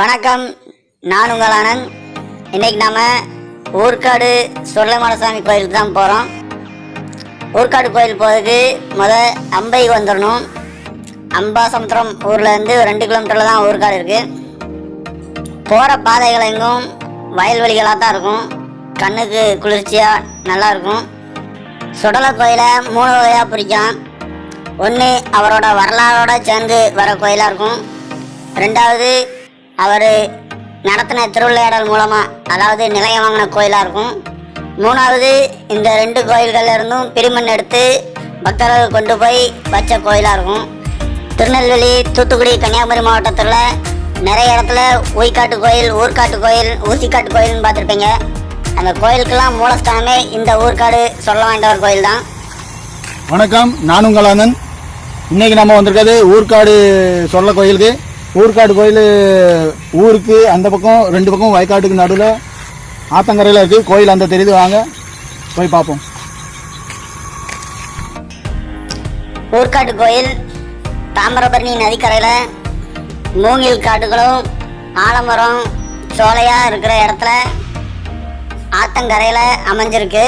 வணக்கம். நான் உங்கள் ஆனந்த் இன்னைக்கு நாம ஊர்காடு சுரளமலசாமி கோயிலுக்கு தான் போகிறோம் ஊர்காடு கோயில் போகிறதுக்கு முத அம்பைக்கு வந்துடணும் அம்பாசமுத்திரம் ஊர்லேருந்து ரெண்டு கிலோமீட்டரில் தான் ஊர்க்காடு இருக்குது போகிற பாதைகள் எங்கும் வயல்வெளிகளாக தான் இருக்கும். கண்ணுக்கு குளிர்ச்சியாக நல்லாயிருக்கும் சுடலை கோயிலை மூணு வகையாக பிரிக்கலாம். ஒன்று அவரோட வரலாறோட சேர்ந்து வர கோயிலாக இருக்கும். ரெண்டாவது அவர் நடத்தின திருவிளையாடல் மூலமாக அதாவது நிலையம் வாங்கின கோயிலாக இருக்கும். மூணாவது இந்த ரெண்டு கோயில்கள்லேருந்தும் பிரிமண் எடுத்து பக்தர்கள் கொண்டு போய் வச்ச கோயிலாக இருக்கும். திருநெல்வேலி தூத்துக்குடி கன்னியாகுமரி மாவட்டத்தில் நிறைய இடத்துல ஊய்க்காட்டு கோயில் ஊர்க்காட்டு கோயில் ஊசிக்காட்டு கோயில்னு பார்த்துருப்பீங்க. அந்த கோயிலுக்கெல்லாம் மூலஸ்தானமே இந்த ஊர்க்காடு சொல்ல வேண்டிய ஒரு கோயில் தான் வணக்கம் நான் உங்கள் ஆனந்த் இன்னைக்கு நம்ம வந்திருக்கிறது ஊர்க்காடு சொல்ல கோயிலுக்கு. ஊர்காடு கோயில் ஊருக்கு அந்த பக்கம் ரெண்டு பக்கம் வயக்காட்டுக்கு நடுவில் ஆத்தங்கரையில் இருக்குது கோயில் அந்த தெரியுது வாங்க. போய் பார்ப்போம். ஊர்க்காட்டு கோயில் தாமிரபரணி நதிக்கரையில் மூங்கில் காட்டுகளும் ஆலமரம் சோலையாக இருக்கிற இடத்துல ஆத்தங்கரையில் அமைஞ்சிருக்கு.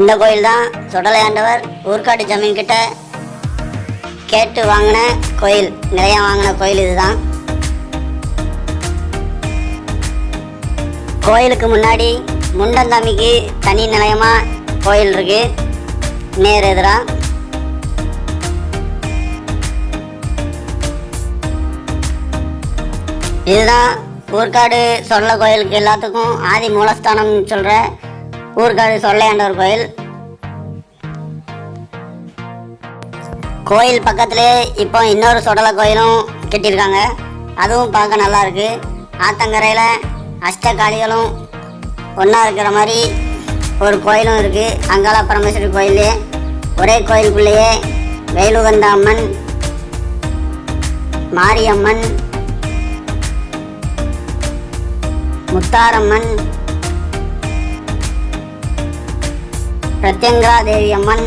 இந்த கோயில் தான் சுடலையாண்டவர் ஊர்காட்டு ஜமீன் கிட்ட கேட்டு வாங்கின கோயில் நிறையா வாங்கின கோயில் இதுதான். கோயிலுக்கு முன்னாடி முண்டந்தாமிக்கு தனி நிலையமா கோயில் இருக்கு. நேர் எதிரா. இதுதான் ஊர்காடு சொல்ல கோயிலுக்கு எல்லாத்துக்கும் ஆதி மூலஸ்தானம் சொல்ற ஊர்காடு சொல்லையாண்டவர் கோயில். கோயில் பக்கத்துலேயே இப்போ இன்னொரு சுடலை கோயிலும் கட்டியிருக்காங்க. அதுவும் பார்க்க நல்லா இருக்கு. ஆத்தங்கரையில் அஷ்டகாளிகளும் ஒன்றா இருக்கிற மாதிரி ஒரு கோயிலும் இருக்குது அங்காள பரமேஸ்வரி கோயிலே. ஒரே கோயிலுக்குள்ளேயே வேலுகந்த அம்மன் மாரியம்மன் முத்தாரம்மன் பிரத்யங்கரா தேவி அம்மன்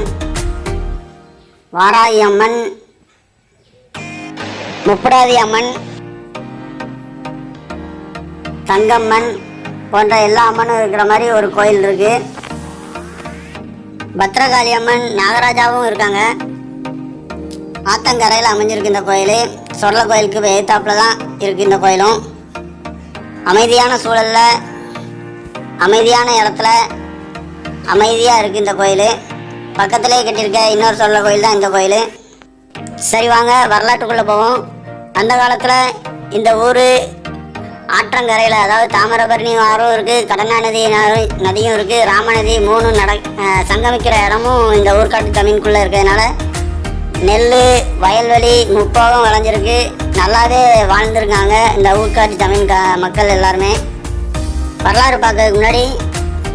வாராயி அம்மன் முப்படாதி அம்மன் தங்கம்மன் போன்ற எல்லா அம்மனும் இருக்கிற மாதிரி ஒரு கோயில் இருக்கு. பத்ரகாளி அம்மன் நாகராஜாவும் இருக்காங்க. ஆத்தங்கரையில் அமைஞ்சிருக்கு இந்த கோயில். சொல்ல கோயிலுக்கு எதிர்த்தாப்புல தான் இருக்கு இந்த கோயிலும். அமைதியான சூழலில் அமைதியான இடத்துல அமைதியாக இருக்குது இந்த கோயில். பக்கத்துலேயே கட்டியிருக்க இன்னொரு சொல்ல கோயில் தான் இந்த கோயில். சரி வாங்க வரலாற்றுக்குள்ளே போவோம். அந்த காலத்தில் இந்த ஊர் ஆற்றங்கரையில் அதாவது தாமிரபரணி ஆறும் இருக்குது கடனா நதி ஆறும் நதியும் இருக்குது ராமநதி மூணும் நட சங்கமிக்கிற இடமும் இந்த ஊர்க்காட்டு ஜமீனுக்குள்ளே இருக்கிறதுனால நெல் வயல்வெளி முப்போகம் விளைஞ்சிருக்கு. நல்லாவே வாழ்ந்துருக்காங்க இந்த ஊர்காட்டு ஜமீன் க மக்கள் எல்லாருமே. வரலாறு பார்க்கறதுக்கு முன்னாடி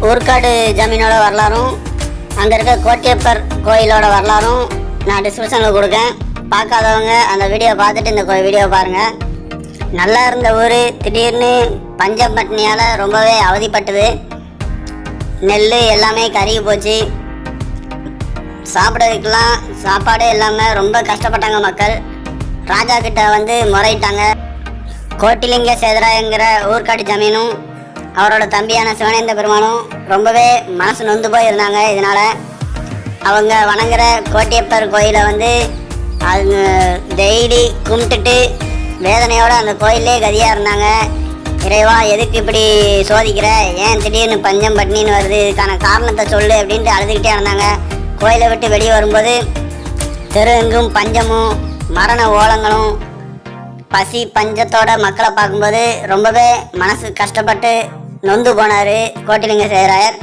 ஊர்க்காடு ஜமீனோட வரலாறும் அங்கே இருக்க கோட்டியப்பர் கோயிலோட வரலாறும் நான் டிஸ்கிரிப்ஷனில் கொடுக்கேன். பார்க்காதவங்க அந்த வீடியோ பார்த்துட்டு இந்த வீடியோ பாருங்கள் நல்லா இருந்த ஊர் திடீர்னு பஞ்சம் பட்டினியால் ரொம்பவே அவதிப்பட்டது. நெல் எல்லாமே கருகி போச்சு. சாப்பிட்றதுக்கெல்லாம் சாப்பாடே இல்லாமல் ரொம்ப கஷ்டப்பட்டாங்க மக்கள். ராஜா கிட்ட வந்து முறையிட்டாங்க. கோட்டிலிங்க சேதராயங்கிற ஊர்க்காட்டு ஜமீனும் அவரோட தம்பியான சிவனேந்த பெருமானும் ரொம்பவே மனசு நொந்து போய் இருந்தாங்க இதனால அவங்க வணங்குற கோட்டியப்பர் கோயிலை வந்து அவங்க டெய்லி கும்பிட்டுட்டு வேதனையோடு அந்த கோயிலே கதியாக இருந்தாங்க. இறைவா எதுக்கு இப்படி சோதிக்கிற? ஏன் திடீர்னு பஞ்சம் பட்னின்னு வருது? இதுக்கான காரணத்தை சொல்லு அப்படின்ட்டு அழுதுகிட்டே இருந்தாங்க. கோயிலை விட்டு வெளியே வரும்போது தெரு எங்கும் பஞ்சமும் மரண ஓலங்களும் பசி பஞ்சத்தோட மக்களை பார்க்கும்போது ரொம்பவே மனசு கஷ்டப்பட்டு நொந்து போனார் கோட்டிலிங்க சேராயர்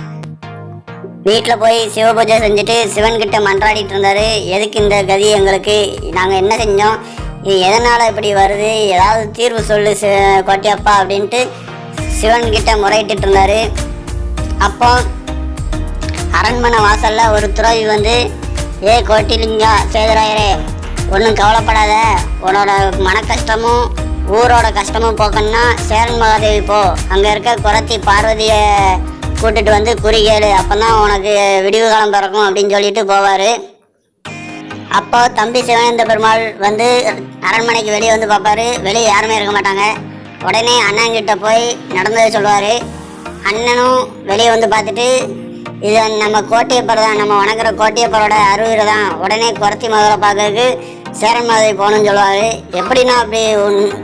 வீட்டில் போய் சிவ பூஜை செஞ்சுட்டு சிவன்கிட்ட மன்றாடிட்டு இருந்தார். எதுக்கு இந்த கதி எங்களுக்கு? நாங்கள் என்ன செஞ்சோம்? இது எதனால் இப்படி வருது? ஏதாவது தீர்வு சொல்லு சி கோட்டியப்பா அப்படின்ட்டு சிவன்கிட்ட முறையிட்டு இருந்தார். அப்போ அரண்மனை வாசலில் ஒரு துறவி வந்து ஏ கோட்டிலிங்கா சேதுராயரே ஒன்றும் கவலைப்படாத. உன்னோட மன கஷ்டமும் ஊரோட கஷ்டமும் போக்கணும்னா சேரன் மகாதேவி போ. அங்கே இருக்க குரத்தி பார்வதியை கூட்டிட்டு வந்து குறிகேளு அப்போ தான் உனக்கு விடிவு காலம் பிறக்கும் அப்படின்னு சொல்லிட்டு போவார். அப்போ தம்பி சிவானந்த பெருமாள் வந்து அரண்மனைக்கு வெளியே வந்து பார்ப்பாரு. வெளியே யாருமே இருக்க மாட்டாங்க. உடனே அண்ணன்கிட்ட போய் நடந்ததை சொல்லுவார் அண்ணனும் வெளியே வந்து பார்த்துட்டு இது நம்ம கோட்டையப்பர் தான். நம்ம வணங்குற கோட்டையப்பரோட அருவீர் தான் உடனே குரத்தி மகளை பார்க்கறதுக்கு சேரன் மாதிரி போகணும்னு சொல்லுவார். எப்படின்னா அப்படி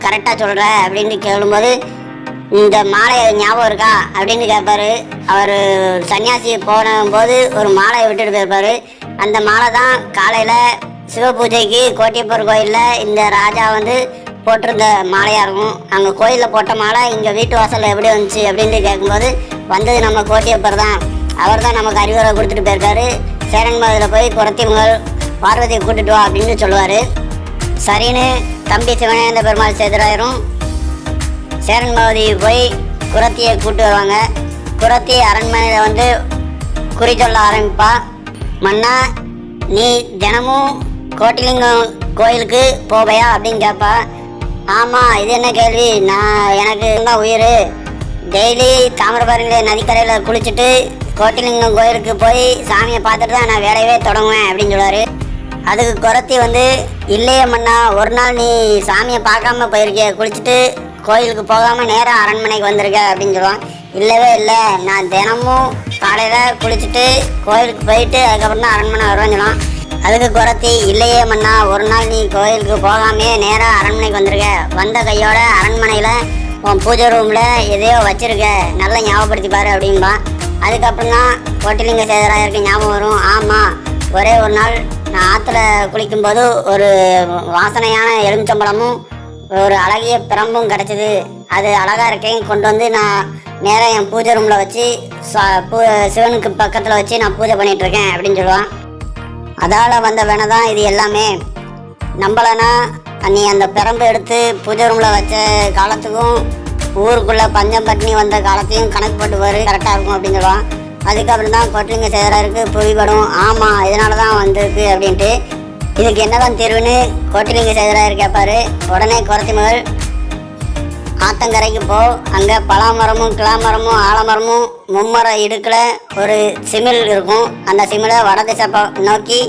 கரெக்டாக சொல்கிற அப்படின்னு கேளும்போது இந்த மாலை ஞாபகம் இருக்கா? அப்படின்னு கேட்பாரு. அவர் சன்னியாசி போன போது ஒரு மாலையை விட்டுட்டு போயிருப்பாரு. அந்த மாலை தான் காலையில் சிவ பூஜைக்கு கோட்டியப்பர் கோயிலில் இந்த ராஜா வந்து போட்டிருந்த மாலையாக இருக்கும். அங்கே கோயிலில் போட்ட மாலை இங்கே வீட்டு வாசலில் எப்படி வந்துச்சு அப்படின்ட்டு கேட்கும்போது வந்தது நம்ம கோட்டியப்பர் தான். அவர் தான் நமக்கு அறிவுரை கொடுத்துட்டு போயிருக்காரு. சேரன் மதுவில் போய் குரத்திமங்கள் பார்வதியை கூட்டிட்டு வா அப்படின்னு சொல்லுவார். சரின்னு தம்பி சிவனேந்த பெருமாள் சேதுராயரும் சேரன் பகுதியை போய் குரத்தியை கூட்டு வருவாங்க. குரத்தி அரண்மனையில் வந்து குறி சொல்ல ஆரம்பிப்பா. மன்னா நீ தினமும் கோட்டிலிங்கம் கோயிலுக்கு போவையா அப்படின்னு கேட்பா ஆமாம் இது என்ன கேள்வி? நான் எனக்கு தான் உயிர். டெய்லி தாமிரபரணி நதிக்கரையில் குளிச்சுட்டு கோட்டிலிங்கம் கோயிலுக்கு போய் சாமியை பார்த்துட்டு தான் நான் வேலையவே தொடங்குவேன் அப்படின்னு சொல்லுவார். அதுக்கு குறத்தி வந்து இல்லையே மண்ணா ஒரு நாள் நீ சாமியை பார்க்காம போயிருக்க குளிச்சுட்டு கோயிலுக்கு போகாமல் நேராக அரண்மனைக்கு வந்திருக்க அப்படின்னு சொல்லுவான். இல்லவே இல்லை நான் தினமும் காலையில் குளிச்சுட்டு கோயிலுக்கு போயிட்டு அதுக்கப்புறம் தான் அரண்மனை வருவேன்னு சொல்லுவான். அதுக்கு குறத்தி இல்லையே மண்ணா ஒரு நாள் நீ கோயிலுக்கு போகாமே நேராக அரண்மனைக்கு வந்திருக்க. வந்த கையோட அரண்மனையில் உன் பூஜை ரூமில் எதையோ வச்சிருக்க. நல்லா ஞாபகப்படுத்தி பாரு அப்படின்பா. அதுக்கப்புறம் தான் கோட்டிலிங்க சேதராயருக்கு ஞாபகம் வரும். ஆமாம் ஒரே ஒரு நாள் நான் ஆற்றுல குளிக்கும்போது ஒரு வாசனையான எலுமிச்சம்பழமும் ஒரு அழகிய பிரம்பும் கிடச்சிது. அது அழகாக இருக்கேன் கொண்டு வந்து நான் நேராக என் பூஜை ரூமில் வச்சு பூ சிவனுக்கு பக்கத்தில் வச்சு நான் பூஜை பண்ணிகிட்ருக்கேன் அப்படின்னு சொல்லுவான். அதால் வந்த வேணை தான் இது எல்லாமே. நம்பலைன்னா நீ அந்த பிரம்பு எடுத்து பூஜை ரூமில் வச்ச காலத்துக்கும் ஊருக்குள்ளே பஞ்சம் பட்டினி வந்த காலத்தையும் கணக்கு போட்டு வரு கரெக்டாக இருக்கும் அப்படின்னு சொல்லுவான். அதுக்கப்புறம் தான் கொட்டலிங்க சேதராருக்கு புவிப்படும் ஆமாம் இதனால தான் வந்திருக்கு அப்படின்ட்டு. இதுக்கு என்னதான் தீர்வுன்னு கொட்டலிங்க சேதராயர் கேட்பாரு உடனே குறத்தி மகள் ஆத்தங்கரைக்கு போ. அங்கே பலாமரமும் கிளாமரமும் ஆலமரமும் மும்மரம் இடுக்கில் ஒரு சிமிழ் இருக்கும். அந்த சிமிழை வடதிசை ப- நோக்கி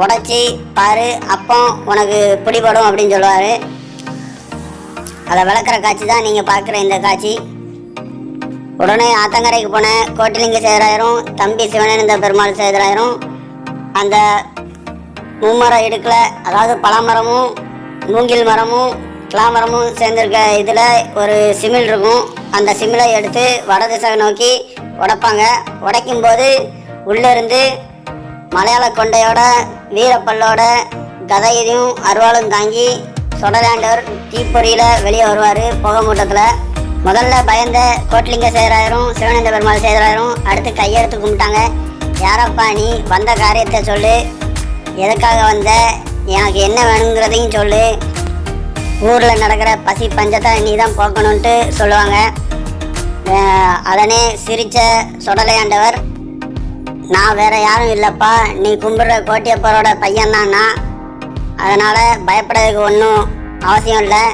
உடச்சி பாரு அப்போ உனக்கு பிடிபடும் அப்படின்னு சொல்லுவார். அதை விளக்குற காட்சி தான் நீங்கள் பார்க்குற இந்த காட்சி. உடனே ஆத்தங்கரைக்கு போன கோட்டிலிங்க சேதராயிரும் தம்பி சிவனேந்த பெருமாள் சேதராயிரும் அந்த மும்மரம் இடுக்கில் அதாவது பலாமரமும் மூங்கில் மரமும் கிளாமரமும் சேர்ந்துருக்க இதில் ஒரு சிமிழ் இருக்கும். அந்த சிமிழை எடுத்து வடதிசை நோக்கி உடைப்பாங்க. உடைக்கும் போது உள்ளேருந்து மலையாள கொண்டையோட வீரப்பல்லோட கதையையும் அருவாளும் தாங்கி சொடலாண்டவர் தீப்பொறியில் வெளியே வருவார் புகை மூட்டத்தில் முதல்ல பயந்த கோட்லிங்க சேராயரும் சிவனந்த பெருமாள் சேதராயரும் அடுத்து கையெடுத்து கும்பிட்டாங்க. யாரப்பா நீ? வந்த காரியத்தை சொல்லு. எதுக்காக வந்த? எனக்கு என்ன வேணுங்கிறதையும் சொல்லு. ஊரில் நடக்கிற பசி பஞ்சத்தை நீ தான் போக்கணுன்ட்டு சொல்லுவாங்க அதனே சிரித்த சுடலையாண்டவர். நான் வேற யாரும் இல்லைப்பா. நீ கும்பிடுற கோட்டியப்பரோட பையன்தான் நான் அதனால் பயப்படுறதுக்கு ஒன்றும் அவசியம் இல்லை.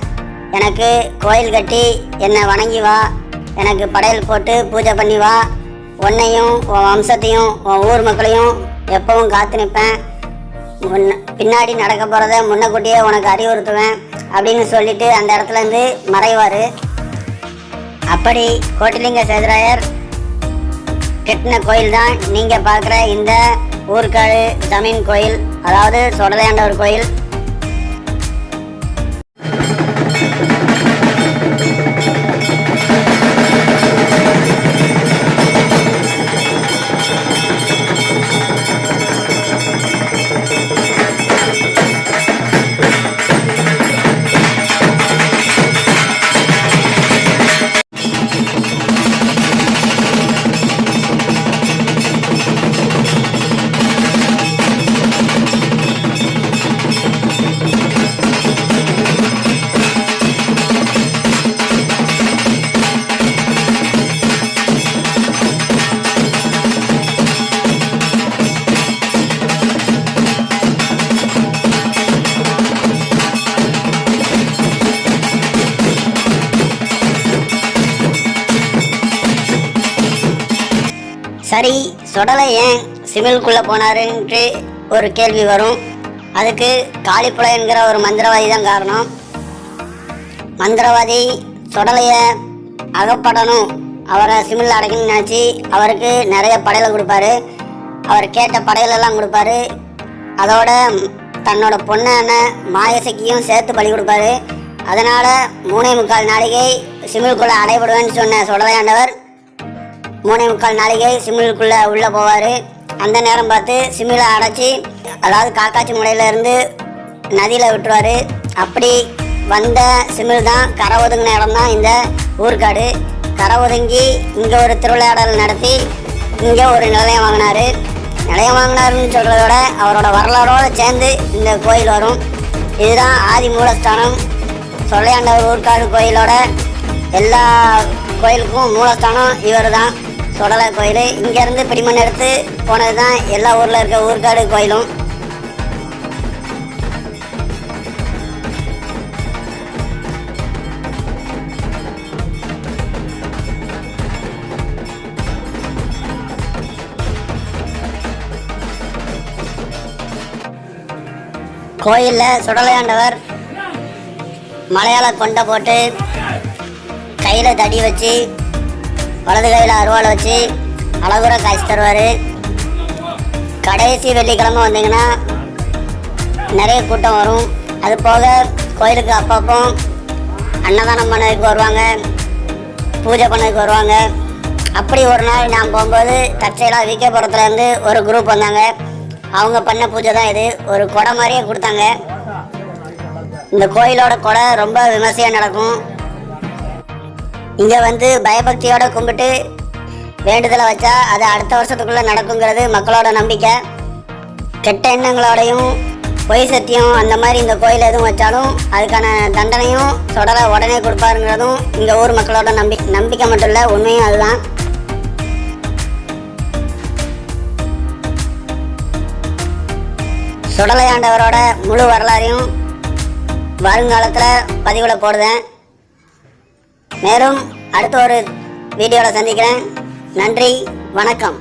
எனக்கு கோயில் கட்டி என்னை வணங்கி வா. எனக்கு படையல் போட்டு பூஜை பண்ணி வா. உன்னையும் உன் வம்சத்தையும் உன் ஊர் மக்களையும் எப்பவும் காத்து நிற்பேன் முன்ன பின்னாடி நடக்க போகிறத முன்னக்கூட்டியே உனக்கு அறிவுறுத்துவேன் அப்படின்னு சொல்லிட்டு அந்த இடத்துல இருந்து மறைவார். அப்படி கோட்டிலிங்க சேதுராயர் கட்டின கோயில் தான் நீங்கள் பார்க்குற இந்த ஊர்காடு ஜமீன் கோயில் அதாவது சொடலையாண்டவர் கோயில். சரி சுடலை ஏன் சிமிலுக்குள்ளே போனாருன்ட்டு ஒரு கேள்வி வரும். அதுக்கு காளிப்புலை என்கிற ஒரு மந்திரவாதி தான் காரணம். மந்திரவாதி சுடலையை அகப்படணும். அவரை சிமிழில் அடைக்கணும்னு நினச்சி அவருக்கு நிறைய படையலை கொடுப்பாரு. அவர் கேட்ட படையலெல்லாம் கொடுப்பாரு. அதோட தன்னோட பொண்ணான மாயசக்கியும் சேர்த்து பலி கொடுப்பாரு. அதனால் மூணே முக்கால் நாளிகை சிமிழுக்குள்ளே அடைபடுவேன்னு சொன்ன சுடலையாண்டவர் மூணே முக்கால் நாளைக்கு சிமிழுக்குள்ளே உள்ளே போவார். அந்த நேரம் பார்த்து சிமிழை அடைச்சி அதாவது காக்காச்சி முனையிலேருந்து நதியில் விட்டுருவார். அப்படி வந்த சிமிழ் தான் கரை ஒதுங்கின இடம் தான் இந்த ஊர்க்காடு கரை ஒதுங்கி இங்கே ஒரு திருவிளையாடல் நடத்தி இங்கே ஒரு நிலையம் வாங்கினார். நிலையம் வாங்கினாருன்னு சொல்கிறதோட அவரோட வரலாறோடு சேர்ந்து இந்த கோயில் வரும். இதுதான் ஆதி மூலஸ்தானம். சொல்லையாண்டவர் ஊர்க்காடு கோயிலோட எல்லா கோயிலுக்கும் மூலஸ்தானம் இவர் தான் சுடலா கோயில். இங்கேருந்து பிடிமண் எடுத்து போனது தான் எல்லா ஊரில் இருக்க ஊர்காடு கோயிலும். கோயிலில் சுடலையாண்டவர் மலையாள கொண்டை போட்டு கையில் தடி வச்சு வலது கையில் அருவாளை வச்சு அழகுற காய்ச்சி தருவார். கடைசி வெள்ளிக்கிழமை வந்தீங்கன்னா நிறைய கூட்டம் வரும். அது போக கோயிலுக்கு அப்பப்போ அன்னதானம் பண்ணதுக்கு வருவாங்க. பூஜை பண்ணதுக்கு வருவாங்க. அப்படி ஒரு நாள் நான் போகும்போது தற்செயலாக விகேபுரத்துலேருந்து ஒரு குரூப் வந்தாங்க. அவங்க பண்ண பூஜை தான் இது. ஒரு கொடை மாதிரியே கொடுத்தாங்க. இந்த கோயிலோட கொடை ரொம்ப விமர்சையாக நடக்கும். இங்கே வந்து பயபக்தியோட கும்பிட்டு வேண்டுதலை வச்சா அது அடுத்த வருஷத்துக்குள்ளே நடக்குங்கிறது மக்களோட நம்பிக்கை. கெட்ட எண்ணங்களோடையும் பொய் சத்தியம் அந்த மாதிரி இந்த கோயில் எதுவும் வச்சாலும் அதுக்கான தண்டனையும் தொடர உடனே கொடுப்பாருங்கிறதும் இந்த ஊர் மக்களோட நம்பி நம்பிக்கை மட்டும் இல்லை உண்மையும் அதுதான். சுடலையாண்டவரோட முழு வரலாறையும் வருங்காலத்தில் பதிவில் போடுவேன் மேலும் அடுத்த ஒரு வீடியோவில் சந்திக்கிறேன். நன்றி வணக்கம்.